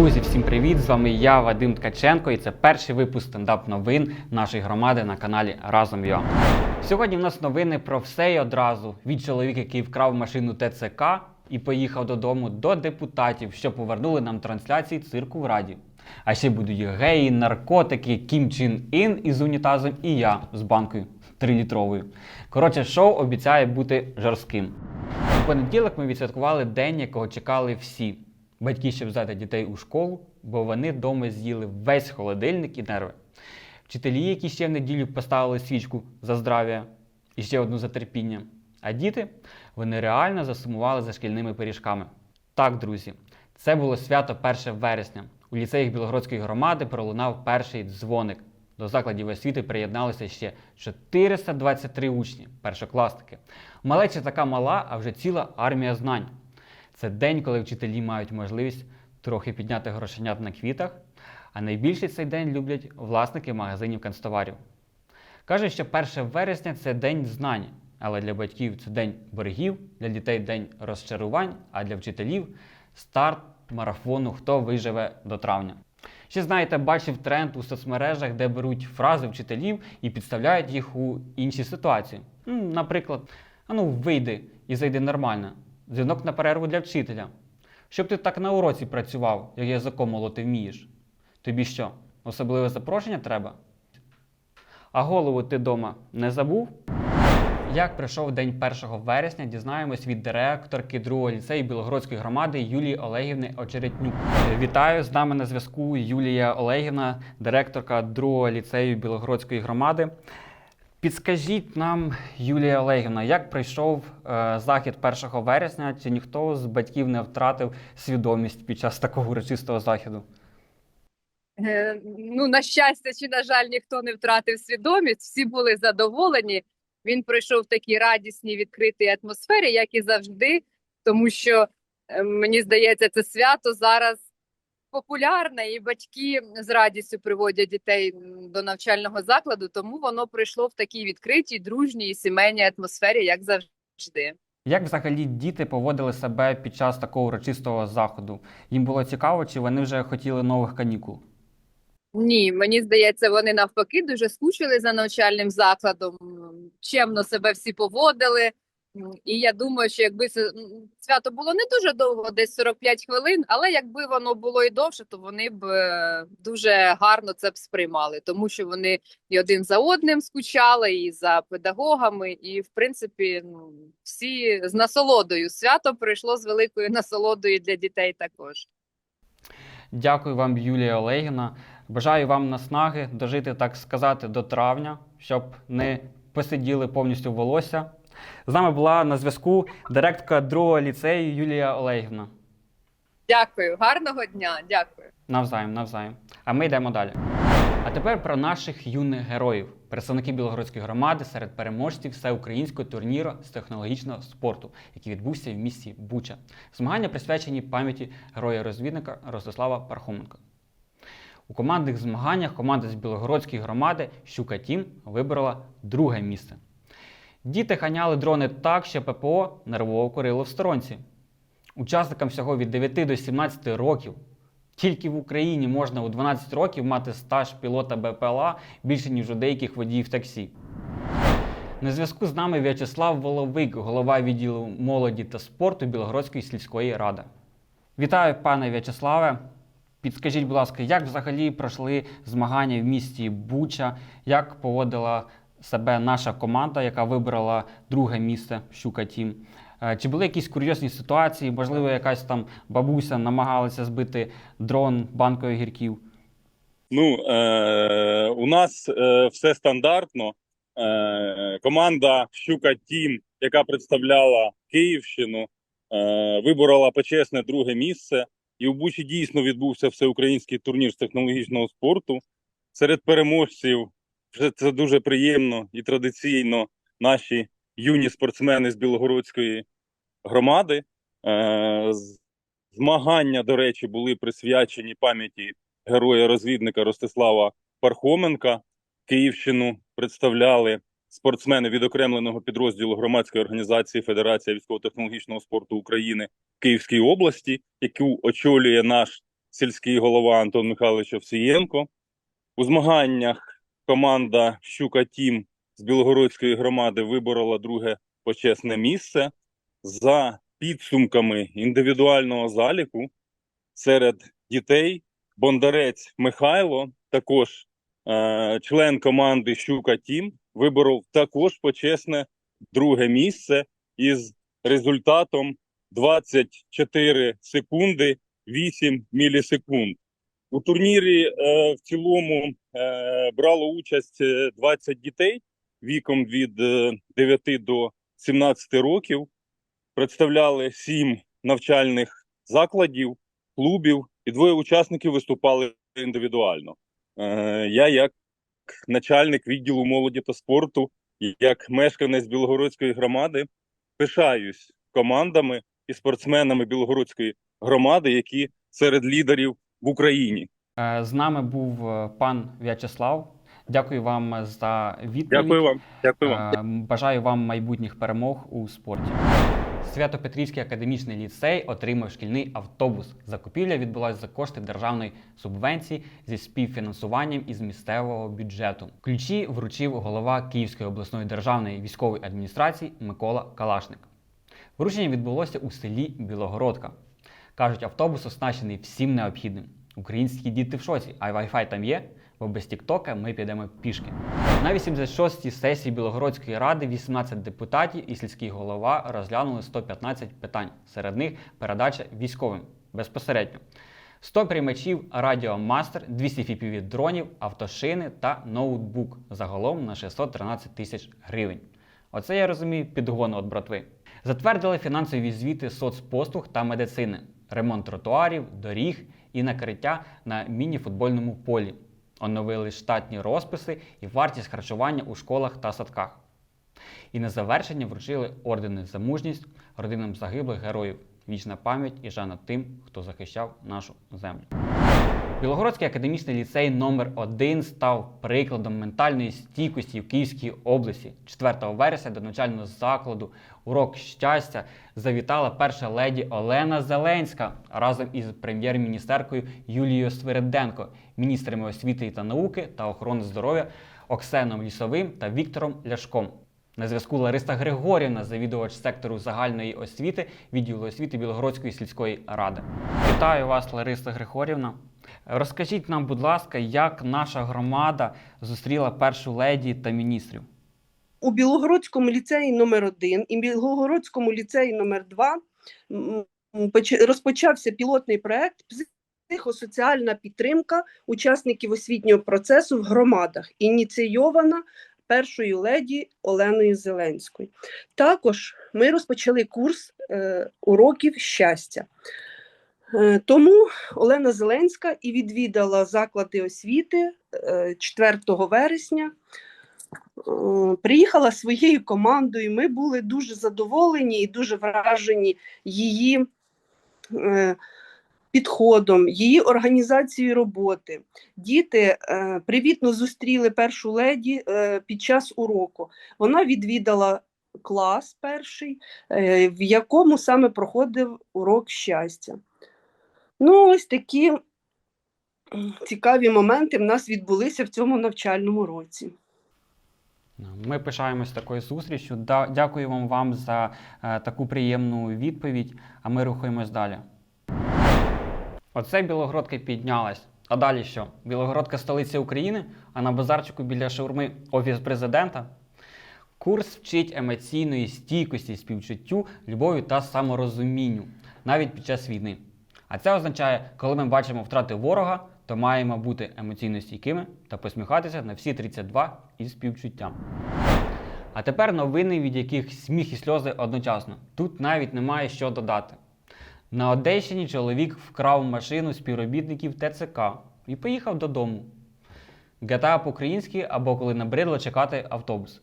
Друзі, всім привіт! З вами я, Вадим Ткаченко, і це перший випуск стендап новин нашої громади на каналі Разом Я. Сьогодні в нас новини про все і одразу від чоловіка, який вкрав машину ТЦК і поїхав додому, до депутатів, що повернули нам трансляції цирку в Раді. А ще будуть геї, наркотики, Кім Чін Ін із унітазом і я з банкою 3-літровою. Коротше, шоу обіцяє бути жорстким. У понеділок ми відсвяткували день, якого чекали всі. Батьки, щоб взяти дітей у школу, бо вони вдома з'їли весь холодильник і нерви. Вчителі, які ще в неділю поставили свічку за здрав'я і ще одну за терпіння. А діти вони реально засумували за шкільними пиріжками. Так, друзі, це було свято 1 вересня. У ліцеях Білогородської громади пролунав перший дзвоник. До закладів освіти приєдналися ще 423 учні, першокласники. Малеча така мала, а вже ціла армія знань. Це день, коли вчителі мають можливість трохи підняти грошенят на квітах, а найбільше цей день люблять власники магазинів канцтоварів. Кажуть, що 1 вересня це день знань, але для батьків це день боргів, для дітей день розчарувань, а для вчителів старт марафону Хто виживе до травня. Ще знаєте, бачив тренд у соцмережах, де беруть фрази вчителів і підставляють їх у інші ситуації. Наприклад, а ну вийди і зайди нормально. Дзвінок на перерву для вчителя. Щоб ти так на уроці працював, як язиком молоти вмієш. Тобі що, особливе запрошення треба? А голову ти дома не забув? Як пройшов день 1 вересня, дізнаємось від директорки другого ліцею Білогородської громади Юлії Олегівни Очеретнюк. Вітаю з нами на зв'язку Юлія Олегівна, директорка другого ліцею Білогородської громади. Підскажіть нам, Юлія Олегівна, як пройшов е, захід 1 вересня? Чи ніхто з батьків не втратив свідомість під час такого урочистого заходу? Е, Ну, на щастя чи на жаль, ніхто не втратив свідомість, всі були задоволені. Він пройшов в такій радісній відкритій атмосфері, як і завжди, тому що е, мені здається, це свято зараз популярне, і батьки з радістю приводять дітей до навчального закладу, тому воно пройшло в такій відкритій, дружній і сімейній атмосфері, як завжди. Як взагалі діти поводили себе під час такого урочистого заходу? Їм було цікаво, чи вони вже хотіли нових канікул? Ні, мені здається, вони навпаки дуже скучили за навчальним закладом, чемно себе всі поводили. І я думаю, що якби свято було не дуже довго, десь 45 хвилин, але якби воно було і довше, то вони б е, дуже гарно це б сприймали, тому що вони і один за одним скучали, і за педагогами, і в принципі ну, всі з насолодою. Свято пройшло з великою насолодою для дітей також. Дякую вам, Юлія Олегівна. Бажаю вам наснаги дожити, так сказати, до травня, щоб не посиділи повністю волосся. З нами була на зв'язку директорка другого ліцею Юлія Олегівна. Дякую, гарного дня, дякую. Навзаєм, навзаєм. А ми йдемо далі. А тепер про наших юних героїв, представники Білогородської громади серед переможців всеукраїнського турніру з технологічного спорту, який відбувся в місті Буча. Змагання присвячені пам'яті героя-розвідника Ростислава Пархоменка. У командних змаганнях команда з Білогородської громади Щука Тім виборола друге місце. Діти ганяли дрони так, що ППО нервово курило в сторонці. Учасникам всього від 9 до 17 років. Тільки в Україні можна у 12 років мати стаж пілота БПЛА більше, ніж у деяких водіїв таксі. На зв'язку з нами В'ячеслав Воловик, голова відділу молоді та спорту Білогородської сільської ради. Вітаю, пане В'ячеславе. Підскажіть, будь ласка, як взагалі пройшли змагання в місті Буча? Як поводила себе наша команда, яка вибрала друге місце Щука Тім? Е, Чи були якісь курйозні ситуації? Можливо, якась там бабуся намагалася збити дрон банкою гірків? Ну, е, у нас е, все стандартно. Е, команда Щука Тім, яка представляла Київщину, е, виборола почесне друге місце. І у Бучі дійсно відбувся всеукраїнський турнір з технологічного спорту. Серед переможців вже це дуже приємно і традиційно наші юні спортсмени з Білогородської громади. Е, змагання, до речі, були присвячені пам'яті героя-розвідника Ростислава Пархоменка. Київщину представляли спортсмени відокремленого підрозділу громадської організації Федерація військово-технологічного спорту України в Київській області, яку очолює наш сільський голова Антон Михайлович Овсієнко. У змаганнях команда Щука Тім з Білогородської громади виборола друге почесне місце. За підсумками індивідуального заліку серед дітей Бондарець Михайло, також е, член команди Щука Тім, виборов також почесне друге місце із результатом 24 секунди 8 мілісекунд. У турнірі е, в цілому брало участь е, 20 дітей віком від е, 9 до 17 років. Представляли 7 навчальних закладів, клубів, і двоє учасників виступали індивідуально. Е, я, як начальник відділу молоді та спорту, як мешканець Білогородської громади, пишаюсь командами і спортсменами Білогородської громади, які серед лідерів в Україні. Е, З нами був е, пан В'ячеслав. Дякую вам за відповідь. Дякую вам. Дякую вам. Е, Бажаю вам майбутніх перемог у спорті. Свято-Петрівський академічний ліцей отримав шкільний автобус. Закупівля відбулася за кошти державної субвенції зі співфінансуванням із місцевого бюджету. Ключі вручив голова Київської обласної державної військової адміністрації Микола Калашник. Вручення відбулося у селі Білогородка. Кажуть, автобус оснащений всім необхідним. Українські діти в шоці, а Wi-Fi там є, бо без Тіктока ми підемо пішки. На 86-й сесії Білогородської ради 18 депутатів і сільський голова розглянули 115 питань. Серед них передача військовим безпосередньо. 100 приймачів радіомастер, 200 фіпіві дронів, автошини та ноутбук загалом на 613 тисяч гривень. Оце я розумію підгон від братви. Затвердили фінансові звіти соцпослуг та медицини, ремонт тротуарів, доріг і накриття на міні-футбольному полі. Оновили штатні розписи і вартість харчування у школах та садках. І на завершення вручили ордени за мужність родинам загиблих героїв. Вічна пам'ять і жана тим, хто захищав нашу землю. Білогородський академічний ліцей номер 1 став прикладом ментальної стійкості в Київській області. 4 вересня до навчального закладу урок щастя завітала перша леді Олена Зеленська разом із прем'єр-міністеркою Юлією Свириденко, міністрами освіти та науки та охорони здоров'я Оксеном Лісовим та Віктором Ляшком. На зв'язку Лариса Григорівна, завідувач сектору загальної освіти відділу освіти Білогородської сільської ради. Вітаю вас, Лариса Григорівна. Розкажіть нам, будь ласка, як наша громада зустріла першу леді та міністрів? у Білогородському ліцеї номер 1 і Білогородському ліцеї номер 2 м, м, поч- розпочався пілотний проект психосоціальна підтримка учасників освітнього процесу в громадах, ініційована першою леді Оленою Зеленською. Також ми розпочали курс е, уроків щастя. Е, Тому Олена Зеленська і відвідала заклади освіти е, 4 вересня Е, приїхала своєю командою. Ми були дуже задоволені і дуже вражені її е, підходом, її організацією роботи. Діти привітно зустріли першу леді під час уроку. Вона відвідала клас перший, в якому саме проходив урок щастя. Ну, ось такі цікаві моменти в нас відбулися в цьому навчальному році. Ми пишаємось такою зустрічю. Дякуємо вам за е, таку приємну відповідь, а ми рухаємось далі. Оце Білогородка піднялась. А далі що? Білогородка столиця України, а на базарчику біля шаурми Офіс президента. Курс вчить емоційної стійкості, співчуттю, любові та саморозумінню, навіть під час війни. А це означає, коли ми бачимо втрати ворога, то маємо бути емоційно стійкими та посміхатися на всі 32 із співчуттям. А тепер новини, від яких сміх і сльози одночасно. Тут навіть немає що додати. На Одещині чоловік вкрав машину співробітників ТЦК і поїхав додому. GTA по-українськи або коли набридло чекати автобус.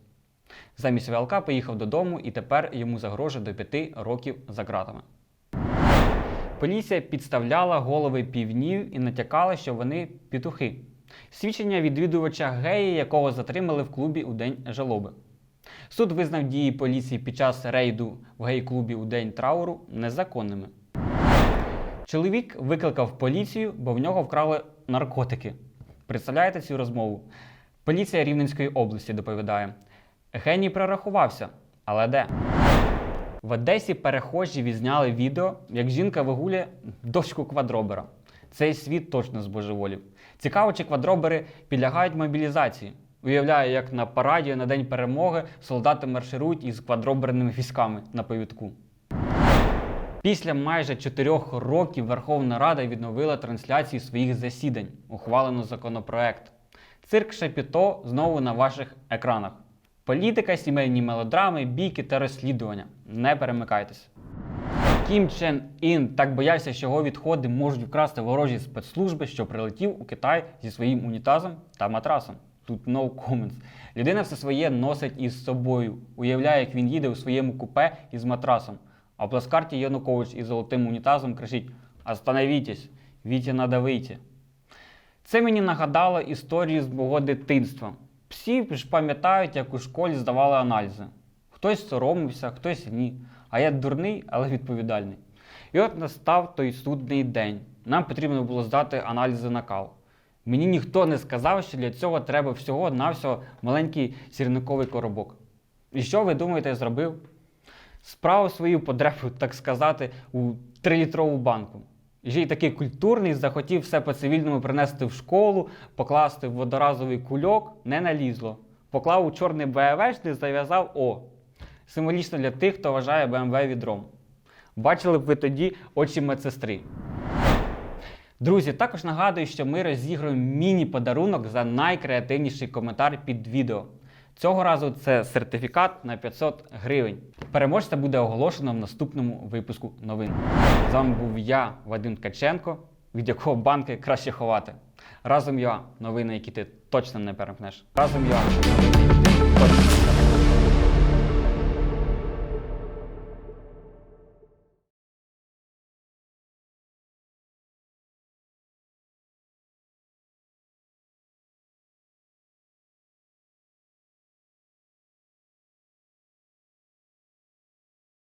Замість ВЛК поїхав додому і тепер йому загрожує до 5 років за ґратами. Поліція підставляла голови півнів і натякала, що вони петухи. Свідчення відвідувача геї, якого затримали в клубі у день жалоби. Суд визнав дії поліції під час рейду в гей-клубі у день трауру незаконними. Чоловік викликав поліцію, бо в нього вкрали наркотики. Представляєте цю розмову? Поліція Рівненської області доповідає. Геній прорахувався, але де? В Одесі перехожі відзняли відео, як жінка вигулює дочку квадробера. Цей світ точно збожеволів. Цікаво, чи квадробери підлягають мобілізації. Уявляю, як на параді на День перемоги солдати марширують із квадроберними військами на повідку. Після майже чотирьох років Верховна Рада відновила трансляції своїх засідань. Ухвалено законопроект. Цирк Шепіто знову на ваших екранах. Політика, сімейні мелодрами, бійки та розслідування. Не перемикайтесь. Кім Чен Ін так боявся, що його відходи можуть вкрасти ворожі спецслужби, що прилетів у Китай зі своїм унітазом та матрасом. Тут no comments. Людина все своє носить із собою. Уявляє, як він їде у своєму купе із матрасом. А в плацкарті Янукович із золотим унітазом кричить: Остановітесь, Вітя надо. Це мені нагадало історію з мого дитинства. Всі ж пам'ятають, як у школі здавали аналізи. Хтось соромився, хтось ні. А я дурний, але відповідальний. І от настав той судний день. Нам потрібно було здати аналізи на кал. Мені ніхто не сказав, що для цього треба всього-навсього маленький сірниковий коробок. І що ви думаєте, я зробив? Справив свою подребу, так сказати, у трилітрову банку. І такий культурний захотів все по-цивільному принести в школу, покласти в водоразовий кульок, не налізло. Поклав у чорний БМВшник, зав'язав О. Символічно для тих, хто вважає БМВ відром. Бачили б ви тоді очі медсестри. Друзі, також нагадую, що ми розіграємо міні-подарунок за найкреативніший коментар під відео. Цього разу це сертифікат на 500 гривень. Переможця буде оголошено в наступному випуску новин. З вами був я, Вадим Ткаченко, від якого банки краще ховати. Разом я новини, які ти точно не перемкнеш. Разом я новини, які ти точно.